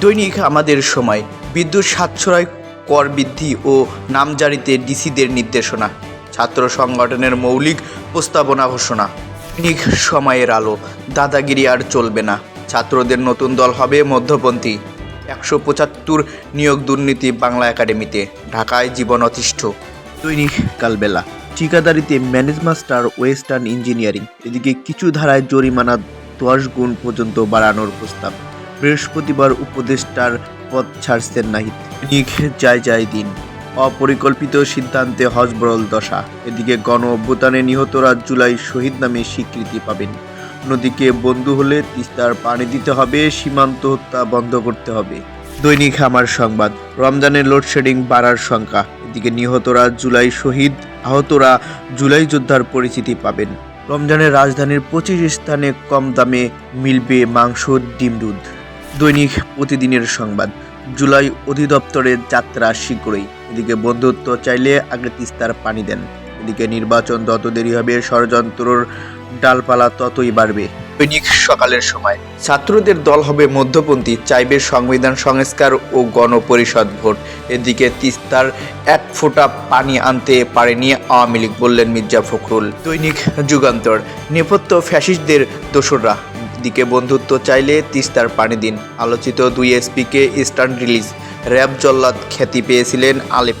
দৈনিক আমাদের সময়, বিদ্যুৎ সাশ্রয় কর বৃদ্ধি ও নামজারিতে ডিসিদের নির্দেশনা, ছাত্র সংগঠনের মৌলিক প্রস্তাবনা ঘোষণা। দৈনিক সময়ের আলো, দাদাগিরি আর চলবে না, ছাত্রদের নতুন দল হবে মধ্যপন্থী। একশো পঁচাত্তর নিয়োগ দুর্নীতি বাংলা একাডেমিতে, ঢাকায় জীবন অতিষ্ঠ। দৈনিক কালবেলা, ঠিকাদারিতে ম্যানেজ মাস্টার, ওয়েস্টার্ন ইঞ্জিনিয়ারিং, এদিকে কিছু ধারায় জরিমানা দশ গুণ পর্যন্ত বাড়ানোর প্রস্তাব। বৃহস্পতিবার উপদেষ্টার পদ ছাড়ছেন নাহিদ। নিক যায় যায় দিন। অপরিকল্পিত সিদ্ধান্তে হজবরল দশা। এদিকে গণ অভ্যুত্থানে নিহতরা জুলাই শহীদ নামে স্বীকৃতি পাবেন। নদীকে বন্ধু হলে তিস্তার পানি দিতে হবে, সীমান্ত হত্যা বন্ধ করতে হবে। দৈনিক আমার সংবাদ, রমজানের লোডশেডিং বাড়ার শঙ্কা। এদিকে নিহতরা জুলাই শহীদ, আহতরা জুলাই যোদ্ধার পরিচিতি পাবেন। রমজানের রাজধানীর পঁচিশ স্থানে কম দামে মিলবে মাংস, ডিম, দুধ। দৈনিক প্রতিদিনের সংবাদ। জুলাই অধিদপ্তরের যাত্রা শীঘ্রই। এদিকে বন্ধুত্ব চাইলে আগে তিস্তার পানি দেন। এদিকে নির্বাচন তত দেরি হবে, ষড়যন্ত্রর ডালপালা ততই বাড়বে। দৈনিক সকালের সময়। ছাত্রদের দল হবে মধ্যপন্থী, চাইবে সংবিধান সংস্কার ও গণপরিষদ ভোট। এদিকে তিস্তার এক ফোঁটা পানি আনতে পারেনি আওয়ামী লীগ, বললেন মির্জা ফখরুল। দৈনিক যুগান্তর, নেপথ্য ফ্যাসিস্টদের দোসররা। দিকে বন্ধুত্ব চাইলে তিস্তার পানি দিন। আলোচিত দুই এসপিকে ইস্টার্ন রিলিজ, র্যাব জল্লাদ খ্যাতি পেয়েছিলেন আলেপ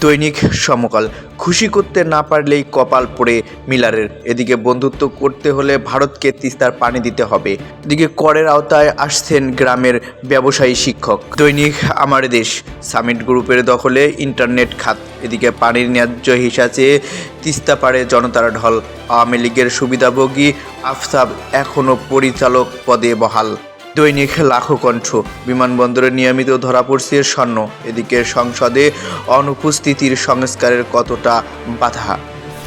দৈনিক সমকাল। খুশি করতে না পারলেই কপাল পড়ে মিলারের। এদিকে বন্ধুত্ব করতে হলে ভারতকে তিস্তার পানি দিতে হবে। এদিকে করের আওতায় আসছেন গ্রামের ব্যবসায়ী শিক্ষক। দৈনিক আমার দেশ, সামিট গ্রুপের দখলে ইন্টারনেট খাত। এদিকে পানির ন্যায্য হিসাবে তিস্তা পাড়ে জনতার ঢল। আওয়ামী লীগের সুবিধাভোগী আফসাব এখনও পরিচালক পদে বহাল। দৈনিক লাখো কণ্ঠ। বিমানবন্দরে নিয়মিত ধরা পড়ছে স্বর্ণ। এদিকে সংসদে অনুপস্থিতির সংস্কারের কতটা বাধা?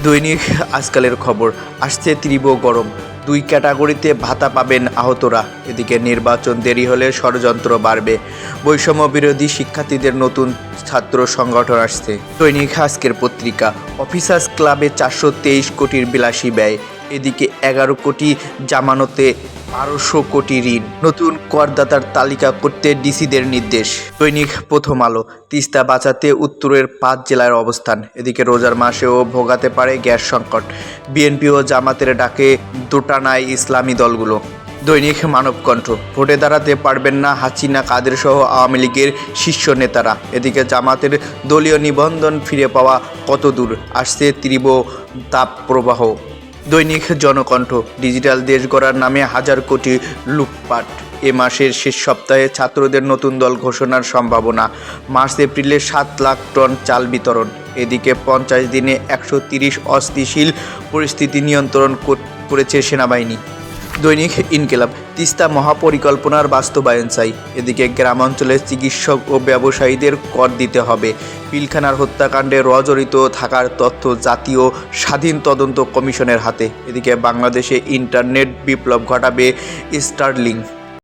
দৈনিক আজকালের খবর, আসছে তীব্র গরম। দুই ক্যাটাগরিতে ভাতা পাবেন আহতরা। এদিকে নির্বাচন দেরি হলে ষড়যন্ত্র বাড়বে। বৈষম্য বিরোধী শিক্ষার্থীদের নতুন ছাত্র সংগঠন আসছে। দৈনিক আজকের পত্রিকা, অফিসার্স ক্লাবে চারশো তেইশ কোটির বিলাসী ব্যয়। এদিকে এগারো কোটি জামানতে বারোশো কোটি ঋণ। নতুন করদাতার তালিকা করতে ডিসিদের নির্দেশ। দৈনিক প্রথম আলো, তিস্তা বাঁচাতে উত্তরের পাঁচ জেলার অবস্থান। এদিকে রোজার মাসেও ভোগাতে পারে গ্যাস সংকট। বিএনপি ও জামাতের ডাকে দোটানায় ইসলামী দলগুলো। দৈনিক মানবকণ্ঠ, ভোটে দাঁড়াতে পারবেন না হাসিনা কাদের সহ আওয়ামী লীগের শীর্ষ নেতারা। এদিকে জামাতের দলীয় নিবন্ধন ফিরে পাওয়া কত দূর আসছে তীব্র তাপ প্রবাহ দৈনিক জনকণ্ঠ। ডিজিটাল দেশ গড়ার নামে হাজার কোটি লুটপাট। এ মাসের শেষ সপ্তাহে ছাত্রদের নতুন দল ঘোষণার সম্ভাবনা। মার্চ এপ্রিলে সাত লাখ টন চাল বিতরণ। এদিকে পঞ্চাশ দিনে একশো তিরিশ অস্থিশীল পরিস্থিতি নিয়ন্ত্রণ করেছে সেনাবাহিনী। দৈনিক ইনকেলাব। তিস্তা মহাপরিকল্পনার বাস্তবায়ন চাই। এদিকে গ্রামাঞ্চলের চিকিৎসক ও ব্যবসায়ীদের কর দিতে হবে। পিলখানার হত্যাকাণ্ডে রজড়িত থাকার তথ্য জাতীয় স্বাধীন তদন্ত কমিশনের হাতে। এদিকে বাংলাদেশে ইন্টারনেট বিপ্লব ঘটাবে স্টারলিং।